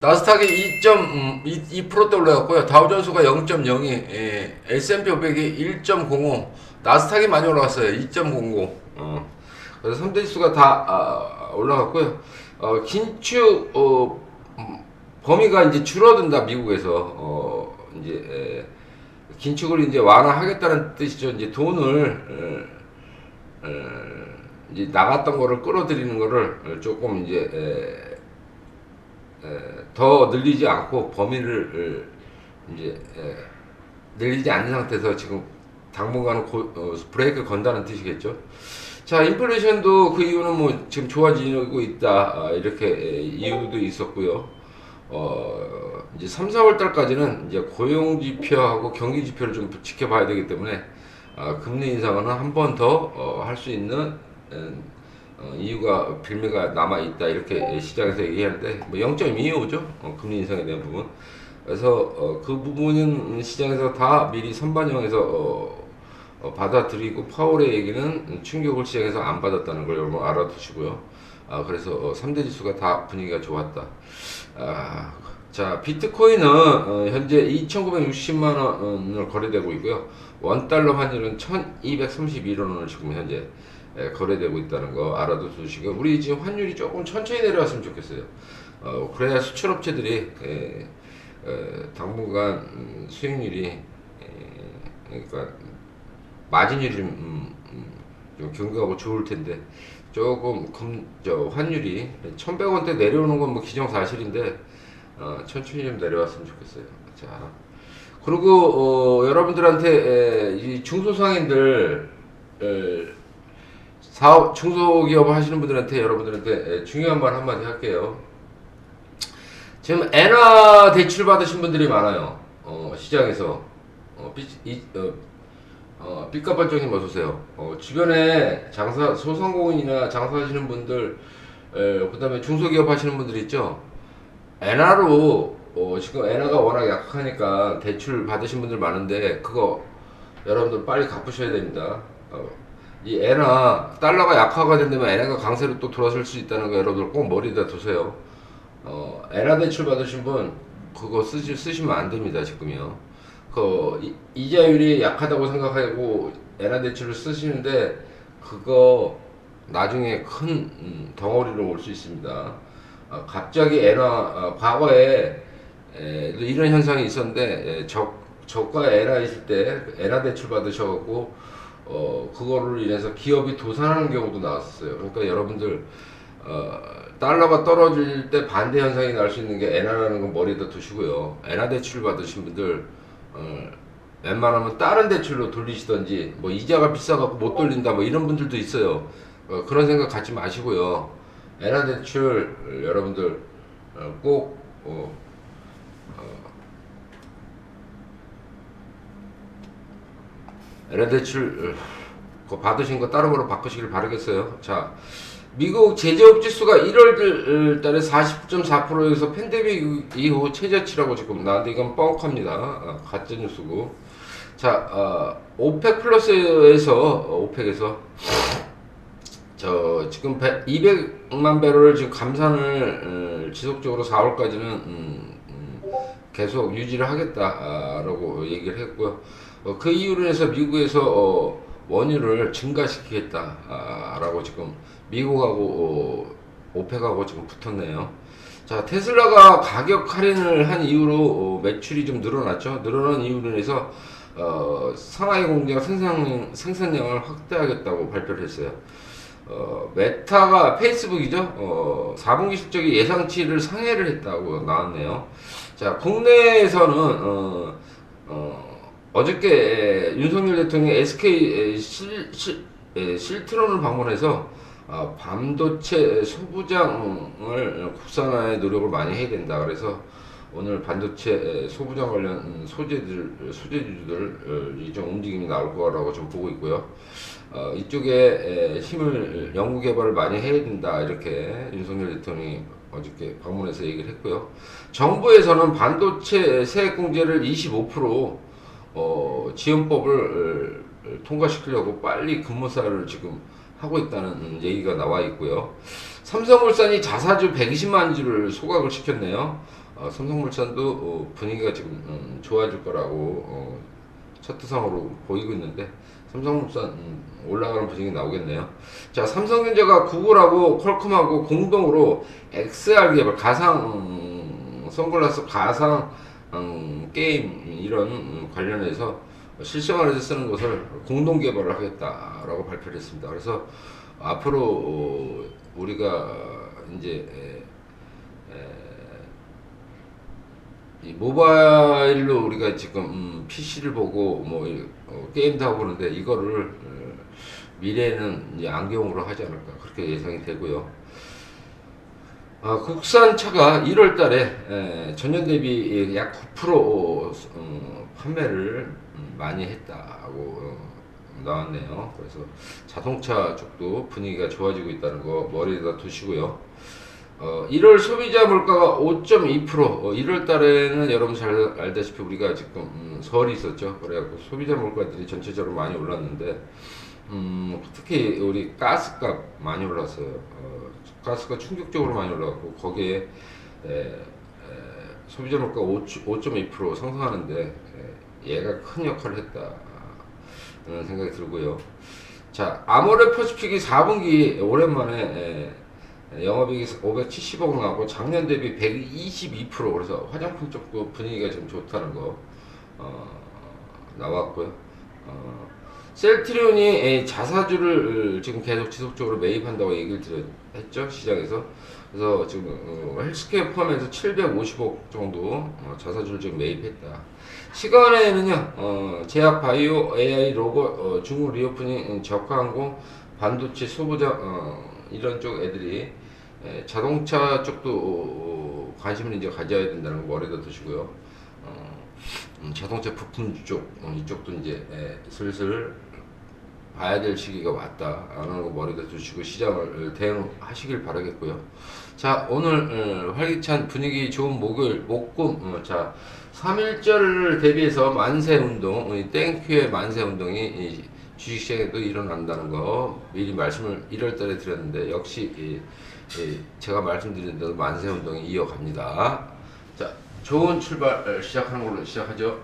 나스닥이 2.2%대 올라갔고요. 다우존스가 0.02, 예, S&P 500이 1.05, 나스닥이 많이 올라갔어요. 2.00. 어. 그래서 3대 지수가 다 아, 올라갔고요. 어, 긴축 어, 음, 범위가 이제 줄어든다 미국에서 어, 이제 에, 긴축을 이제 완화하겠다는 뜻이죠. 이제 돈을 에, 에, 이제 나갔던 거를 끌어들이는 거를 조금 이제 에, 에, 더 늘리지 않고 범위를 에, 이제 에, 늘리지 않는 상태에서 지금 당분간은 고, 어, 브레이크 건다는 뜻이겠죠. 자, 인플레이션도 그 이유는 뭐 지금 좋아지고 있다 아, 이렇게 에, 이유도 있었고요. 어, 이제 3, 4월 달까지는 이제 고용 지표하고 경기 지표를 좀 지켜봐야 되기 때문에 아, 금리 인상은 한 번 더 할수 있는 음, 어, 이유가 빌미가 남아 있다 이렇게 시장에서 얘기하는데 뭐 0.25죠 어, 금리 인상에 대한 부분. 그래서 어, 그 부분은 시장에서 다 미리 선반영해서 어, 어, 받아들이고 파월의 얘기는 충격을 시장에서 안 받았다는 걸 여러분 알아두시고요. 아, 그래서 어, 3대 지수가 다 분위기가 좋았다. 아, 자, 비트코인은 어, 현재 2,960만 원을 거래되고 있고요. 원 달러 환율은 1,231원 원을 지금 현재 에, 거래되고 있다는 거 알아두시고 우리 지금 환율이 조금 천천히 내려왔으면 좋겠어요. 어, 그래야 수출업체들이 에, 에, 당분간 음, 수익률이 에, 그러니까 마진율이 좀, 음, 음, 좀 경기하고 좋을 텐데 조금 금, 저 환율이 1,100원대 내려오는 건 뭐 기정사실인데 어, 천천히 좀 내려왔으면 좋겠어요. 자 그리고 어, 여러분들한테 에, 이 중소상인들 에, 사업 중소기업 하시는 분들한테 여러분들한테 에, 중요한 말 한마디 할게요. 지금 엔화 대출 받으신 분들이 많아요. 어, 시장에서 어, 빚, 이, 어, 어, 빚값발정님 어서오세요. 어, 주변에 장사, 소상공인이나 장사하시는 분들, 에, 그 다음에 중소기업 하시는 분들 있죠? 엔화로, 어, 지금 엔화가 워낙 약하니까 대출 받으신 분들 많은데, 그거 여러분들 빨리 갚으셔야 됩니다. 어, 이 엔화, 달러가 약화가 된다면 엔화가 강세로 또 돌아설 수 있다는 거 여러분들 꼭 머리에다 두세요. 어, 엔화 대출 받으신 분, 그거 쓰시, 쓰시면 안 됩니다, 지금요. 그 이- 이자율이 약하다고 생각하고 엔화 대출을 쓰시는데 그거 나중에 큰 음, 덩어리로 올 수 있습니다. 아, 갑자기 엔화 아, 과거에 에, 이런 현상이 있었는데 에, 저 저가 엔화 있을 때 엔화 대출 받으셔갖고 어 그거를 인해서 기업이 도산하는 경우도 나왔었어요. 그러니까 여러분들 어, 달러가 떨어질 때 반대 현상이 날 수 있는 게 엔화라는 거 머리에다 두시고요. 엔화 대출 받으신 분들 어, 웬만하면 다른 대출로 돌리시던지 뭐 이자가 비싸갖고 못 돌린다 뭐 이런 분들도 있어요. 어, 그런 생각 갖지 마시고요. 엔화 대출 여러분들 어, 꼭 어, 엔 대출 어, 받으신 거 다른 거로 바꾸시길 바라겠어요. 자, 미국 제조업 지수가 1월 달에 40.4%에서 팬데믹 이후 최저치라고 지금 나왔는데 이건 뻥합니다. 아, 가짜 뉴스고. 자, 어, 오펙 플러스에서 어, 오펙에서 저 지금 100, 200만 배럴을 지금 감산을 어, 지속적으로 4월까지는 음, 음, 계속 유지를 하겠다라고 얘기를 했고요. 어, 그 이유로 해서 미국에서 어, 원유를 증가시키겠다라고 지금 미국하고 어, 오펙하고 지금 붙었네요. 자 테슬라가 가격 할인을 한 이후로 어, 매출이 좀 늘어났죠. 늘어난 이유로 인해서 어, 상하이 공장 생산 생산량을 확대하겠다고 발표를 했어요. 어, 메타가 페이스북이죠. 어, 4분기 실적이 예상치를 상회를 했다고 나왔네요. 자, 국내에서는 어, 어, 어저께 윤석열 대통령이 SK 실, 실, 에, 실트론을 방문해서 어, 반도체 소부장을 국산화에 노력을 많이 해야 된다. 그래서 오늘 반도체 소부장 관련 음, 소재들 소재주들이 좀 움직임이 나올 거라고 좀 보고 있고요. 어, 이쪽에 에, 힘을 연구 개발을 많이 해야 된다 이렇게 윤석열 대통령이 어저께 방문해서 얘기를 했고요. 정부에서는 반도체 세액 공제를 25% 어, 지원법을 어, 통과시키려고 빨리 근무사를 지금 하고 있다는 음, 얘기가 나와 있고요. 삼성물산이 자사주 120만 주를 소각을 시켰네요. 어, 삼성물산도 어, 분위기가 지금 음, 좋아질 거라고 어, 차트상으로 보이고 있는데 삼성물산 음, 올라가는 분위기 나오겠네요. 자, 삼성전자가 구글하고 퀄컴하고 공동으로 XR 개발 가상 음, 선글라스 가상 음, 게임 이런 음, 관련해서 실생활에서 쓰는 것을 공동 개발을 하겠다라고 발표를 했습니다. 그래서 앞으로 어, 우리가 이제 에, 이 모바일로 우리가 지금 음, PC를 보고 뭐 이- 어, 게임도 하고 그러는데 이거를 어, 미래에는 이제 안경으로 하지 않을까 그렇게 예상이 되고요. 아, 국산 차가 1월 달에 에, 전년 대비 약 9% 어, 어, 판매를 음, 많이 했다고 어, 나왔네요. 그래서 자동차 쪽도 분위기가 좋아지고 있다는 거 머리에다 두시고요. 어, 1월 소비자 물가가 5.2%. 어, 1월 달에는 여러분 잘 알다시피 우리가 지금 음, 설이 있었죠. 그래갖고 소비자 물가들이 전체적으로 많이 올랐는데 음, 특히 우리 가스값 많이 올랐어요. 어, 가스가 충격적으로 많이 올랐고 거기에 에, 에, 소비자 물가 5.2% 상승하는데 에, 얘가 큰 역할을 했다. 는 생각이 들고요. 자, 아모레 퍼시픽이 4분기 오랜만에 에, 영업이익이 570억 나오고 작년 대비 122% 그래서 화장품 쪽도 분위기가 좀 좋다는 거 어, 나왔고요. 어, 셀트리온이 에, 자사주를 지금 계속 지속적으로 매입한다고 얘기를 드렸, 했죠 시장에서 그래서 지금 어, 헬스케어 포함해서 750억 정도 어, 자사주를 지금 매입했다. 시간에는요 어, 제약 바이오 AI 어, 중국 리오프닝 저가항공 반도체 소부장 어, 이런 쪽 애들이 에, 자동차 쪽도 어, 관심을 이제 가져야 된다는 거 머리에 두시고요. 어, 음, 자동차 부품 쪽 어, 이쪽도 이제 에, 슬슬 봐야 될 시기가 왔다라는 거 머리에 두시고 시장을 대응하시길 바라겠고요. 자 오늘 어, 활기찬 분위기 좋은 목요일 목금 어, 자 3일절을 대비해서 만세 운동 이 땡큐의 만세 운동이 이 주식시장에도 일어난다는 거 미리 말씀을 1월달에 드렸는데 역시 이, 이 제가 말씀드린 대로 만세 운동이 이어갑니다. 자 좋은 출발 어, 시작하는 걸로 시작하죠.